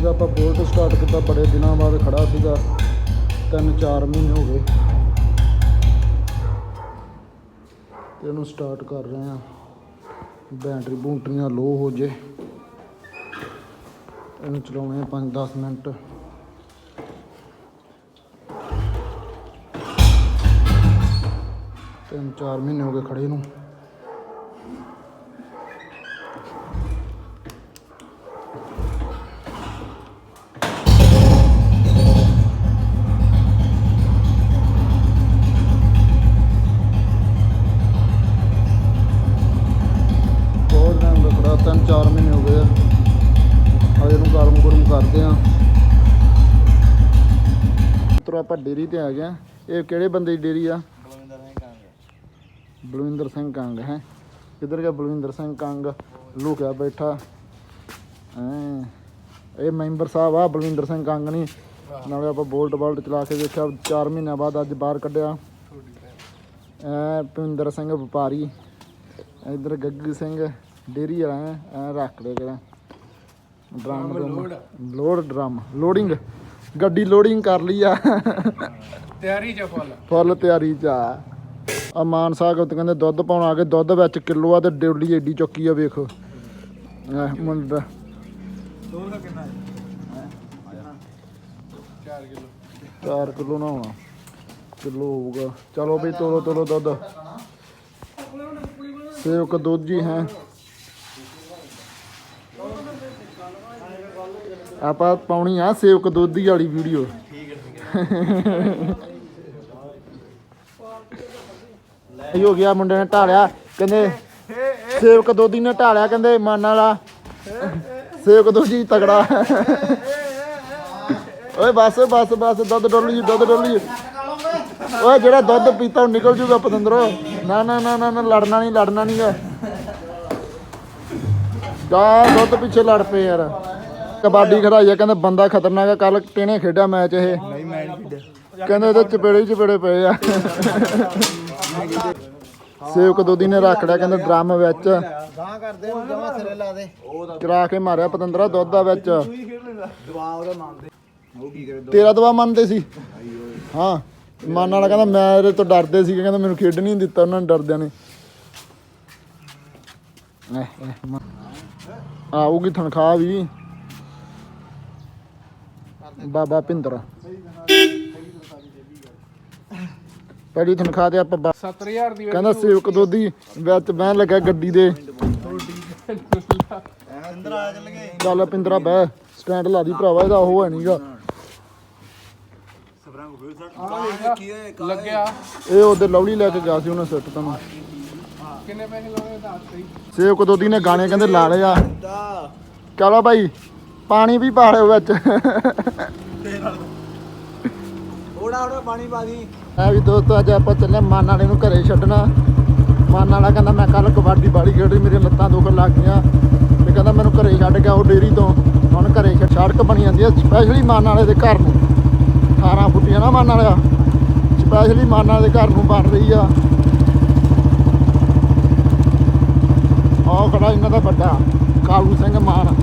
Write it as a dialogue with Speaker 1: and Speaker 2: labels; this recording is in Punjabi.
Speaker 1: ਅੱਜ ਆਪਾਂ ਬੋਲਟ ਸਟਾਰਟ ਕੀਤਾ, ਬੜੇ ਦਿਨਾਂ ਬਾਅਦ ਖੜਾ ਸੀਗਾ। ਤਿੰਨ ਚਾਰ ਮਹੀਨੇ ਹੋ ਗਏ। ਤੇ ਇਹਨੂੰ ਸਟਾਰਟ ਕਰ ਰਹੇ ਆ ਬੈਟਰੀ ਬੂਟਰੀਆਂ ਲੋ ਹੋ ਜੇ। ਇਹਨੂੰ ਚਲਾਉਣੇ ਆ 5-10 ਮਿੰਟ। ਤਿੰਨ ਚਾਰ ਮਹੀਨੇ ਹੋ ਗਏ ਖੜੇ ਨੂੰ। ਤਿੰਨ ਚਾਰ ਮਹੀਨੇ ਹੋ ਗਏ ਆ। ਇਹਨੂੰ ਗਰਮ ਗਰਮ ਕਰਦੇ ਆ। ਮਿੱਤਰੋ ਆਪਾਂ ਡੇਰੀ ਤੇ ਆ ਗਏ ਇਹ ਕਿਹੜੇ ਬੰਦੇ ਦੀ ਡੇਰੀ ਆ? ਬਲਵਿੰਦਰ ਸਿੰਘ ਕੰਗ ਹੈ? ਕਿੱਧਰ ਗਿਆ ਬਲਵਿੰਦਰ ਸਿੰਘ ਕੰਗ? ਲੁਕਿਆ ਬੈਠਾ। ਇਹ ਮੈਂਬਰ ਸਾਹਿਬ ਆ ਬਲਵਿੰਦਰ ਸਿੰਘ ਕੰਗ ਨਹੀਂ ਨਾਲੇ ਆਪਾਂ ਬੋਲਟ ਬਾਲਟ ਚਲਾ ਕੇ ਦੇਖਿਆ 4 ਮਹੀਨਿਆਂ ਬਾਅਦ ਅੱਜ ਬਾਹਰ ਕੱਢਿਆ। ਐ ਭਿੰਦਰ ਸਿੰਘ ਵਪਾਰੀ। ਇਧਰ ਗੱਗੀ ਸਿੰਘ। ਡੇਰੀ ਵਾਲਾ ਐ ਰੱਖ ਦੇ ਕਿਹੜਾ ਡਰਮ ਲੋਡ ਡਰਮ। ਲੋਡਿੰਗ। ਗੱਡੀ ਲੋਡਿੰਗ ਕਰ ਲਈ ਆ।
Speaker 2: ਤਿਆਰੀ ਚ ਫੁੱਲ।
Speaker 1: ਫੁੱਲ ਤਿਆਰੀ ਚ ਆ। ਆ ਮਾਨ ਸਾਹਿਬ ਤੇ ਕਹਿੰਦੇ ਦੁੱਧ ਪਾਉਣ ਆ ਗਏ ਦੁੱਧ ਵਿੱਚ ਕਿਲੋ ਆ ਤੇ ਡਿਉਲੀ ਏਡੀ ਚੁੱਕੀ ਆ ਵੇਖੋ। ਐ ਮੁੰਡਾ।
Speaker 2: ਦੂਰ ਦਾ ਕਿੰਨਾ ਹੈ? 4 ਕਿਲੋ।
Speaker 1: 4 ਕਿਲੋ ਨਾ ਹੋਣਾ। ਕਿਲੋ ਹੋਊਗਾ। ਚਲੋ ਵੀ ਤੋਲੋ ਤੋਲੋ ਦੁੱਧ। ਸੇਵਕ ਦੁੱਧ ਜੀ ਹੈ। ਆਪਾਂ ਪਾਉਣੀ ਆ ਸੇਵਕ ਦੁੱਧ ਵਾਲੀ ਵੀਡੀਓ। ਇਹ ਹੋ ਗਿਆ ਮੁੰਡੇ ਨੇ ਢਾਲਿਆ, ਕਹਿੰਦੇ ਸੇਵਕ ਦੋਦੀ ਨੇ ਢਾਲਿਆ, ਕਹਿੰਦੇ ਮਨ ਵਾਲਾ। ਸੇਵਕ ਦੋਜੀ ਤਗੜਾ। ਓਏ ਬਸ ਬਸ ਬਸ, ਦੁੱਧ ਡੋਲੀ ਜੀ ਦੁੱਧ ਡੋਲੀ। ਜੀ ਓਏ ਜਿਹੜਾ ਦੁੱਧ ਪੀਤਾ ਉਹ ਨਿਕਲ ਜੂਗਾ ਪਤੰਦਰੋ। ਨਾ ਨਾ ਨਾ ਨਾ, ਲੜਨਾ ਨਹੀਂ ਲੜਨਾ ਨਹੀਂ ਗਾ। ਜਾ, ਦੁੱਧ ਪਿੱਛੇ ਲੜ ਪਏ ਯਾਰ। ਕਬੱਡੀ ਖੜਾਈ ਆ ਕਹਿੰਦੇ ਬੰਦਾ ਖਤਰਨਾਕ ਆ ਕੱਲ ਟੇਨੇ ਖੇਡਿਆ ਮੈਚ ਇਹ।
Speaker 2: ਨਹੀਂ ਮੈਂ ਨਹੀਂ ਖੇਡਿਆ।
Speaker 1: ਕਹਿੰਦੇ ਇਹਦੇ ਚਪੇੜੇ ਹੀ ਚਪੇੜੇ ਪਏ ਆ। ਸੇਵਕ ਦੋਦੀ ਨੇ ਰੱਖ ਲਿਆ ਕਹਿੰਦੇ ਡਰਮ ਵਿੱਚ।
Speaker 2: ਗਾਂ ਕਰਦੇ ਹੁਣ ਜਮਾ ਸਿਰੇ ਲਾ ਦੇ।
Speaker 1: ਚਰਾ ਕੇ ਮਾਰਿਆ ਪਤੰਦਰਾ ਦੁੱਧ ਦਾ ਵਿੱਚ।
Speaker 2: ਹੀ ਖੇਡ ਲੈਂਦਾ ਦਵਾ ਉਹਦਾ ਮੰਨਦੇ ਉਹ ਕੀ ਕਰੇ
Speaker 1: ਤੇਰਾ ਦਵਾ ਮੰਨਦੇ ਸੀ। ਹਾਂ ਮਨ ਵਾਲਾ ਕਹਿੰਦਾ ਮੈਂ ਇਹਦੇ ਤੋਂ ਡਰਦੇ ਸੀ ਕਹਿੰਦਾ ਮੈਨੂੰ ਖੇਡ ਨਹੀਂ ਦਿੱਤਾ ਉਹਨਾਂ ਨੇ ਡਰਦਿਆਂ ਨੇ। ਆਊਗੀ ਤਨਖਾਹ ਵੀ। ਬਾਬਾ ਪਿੰਦਰ ਪਹਿਲੀ ਤਨਖਾਹ ਤੇ ਆਪਾਂ ਬਾ-
Speaker 2: 7000 ਦੀ
Speaker 1: ਕਹਿੰਦਾ ਸੇਵਕ ਦੋਦੀ ਵਿੱਚ ਬਹਿਣ ਲੱਗਾ ਗੱਡੀ ਦੇ।
Speaker 2: ਆ ਚੱਲ ਗਏ
Speaker 1: ਚੱਲ ਪਿੰਦਰਾ ਬਹਿ ਸਟੈਂਡ ਲਾ ਦੀ ਭਰਾਵਾ ਇਹਦਾ ਉਹ ਹੈ ਨਹੀਂਗਾ
Speaker 2: ਲੱਗਿਆ।
Speaker 1: ਇਹ ਉਹਦੇ ਲਵਲੀ ਲੈ ਕੇ ਗਿਆ ਸੀ ਉਹਨੇ ਸਿੱਟ ਤੈਨੂੰ।
Speaker 2: ਕਿੰਨੇ ਪੈਸੇ ਲਾਉਣੇ ਦੱਸ
Speaker 1: ਸੇਵਕ ਦੋਦੀ ਨੇ ਗਾਣੇ ਕਹਿੰਦੇ ਲਾ ਲਏ ਆ। ਚਲੋ ਭਾਈ। ਪਾਣੀ ਵੀ ਪਾ ਲਿਓ ਵਿੱਚ।
Speaker 2: ਥੋੜਾ ਥੋੜਾ ਪਾਣੀ ਪਾ ਦੀ।
Speaker 1: ਐ ਵੀ ਦੋਸਤੋ ਅੱਜ ਆਪਾਂ ਚੱਲੇ ਮਾਨ ਵਾਲੇ ਨੂੰ ਘਰੇ ਛੱਡਣਾ। ਮਾਨ ਵਾਲਾ ਕਹਿੰਦਾ ਮੈਂ ਕੱਲ ਕਬੱਡੀ ਬਾੜੀ ਖੇਡੀ ਮੇਰੀਆਂ ਲੱਤਾਂ ਦੁਖਣ ਲੱਗ ਗਈਆਂ। ਤੇ ਕਹਿੰਦਾ ਮੈਨੂੰ ਘਰੇ ਛੱਡ ਗਿਆ ਉਹ ਡੇਰੀ ਤੋਂ। ਹੁਣ ਘਰੇ ਸੜਕ ਬਣੀ ਜਾਂਦੀ ਹੈ ਸਪੈਸ਼ਲੀ ਮਾਨ ਵਾਲੇ ਦੇ ਘਰ ਨੂੰ। 18 ਫੁੱਟੀਆਂ ਨਾ ਮਾਨ ਵਾਲਿਆ ਸਪੈਸ਼ਲੀ ਮਾਨ ਵਾਲੇ ਦੇ ਘਰ ਨੂੰ ਬਣ ਰਹੀ ਆ। ਆਹ ਖੜਾ ਇਹਨਾਂ ਦਾ ਵੱਡਾ ਕਾਲੂ ਸਿੰਘ ਮਾਨ।